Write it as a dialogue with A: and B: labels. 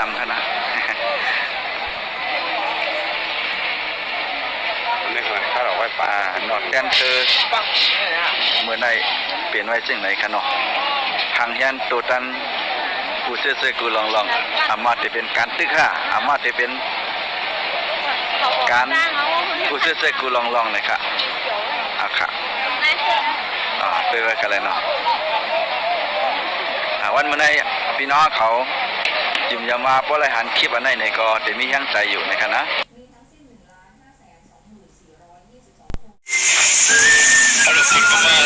A: นำคณะ
B: นี่คือถ้าเราไว้ปลา
A: อ่านอดแดนเซอเมื่อในเปลี่ยนไว้จึงไหนคะเนาะทางยันตัวตันกูเสื้อเสื้อกูลองลองอามาจะเป็นการตึกค่ะอามาจะเป็นการกูเสื้อเสื้อกูลองลองเลยค่ะอะค่ะอ่าไปไว้กันเลยเนาะอ่าวันเมื่อในพี่น้องเขา จิมยามาเพราะไรหันคลิปอันไหนในก็จะมีแห้งใจอยู่นะครับนะ
C: A los cinco mares, con su mayor carga no se va a